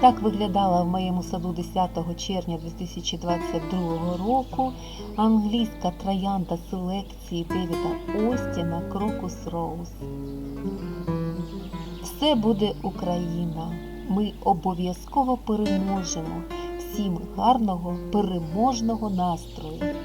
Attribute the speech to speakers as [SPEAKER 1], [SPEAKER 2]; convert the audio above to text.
[SPEAKER 1] Так виглядала в моєму саду 10 червня 2022 року англійська троянда селекції Девіда Остіна Крокус Роуз. Все буде Україна. Ми обов'язково переможемо. Всім гарного переможного настрою!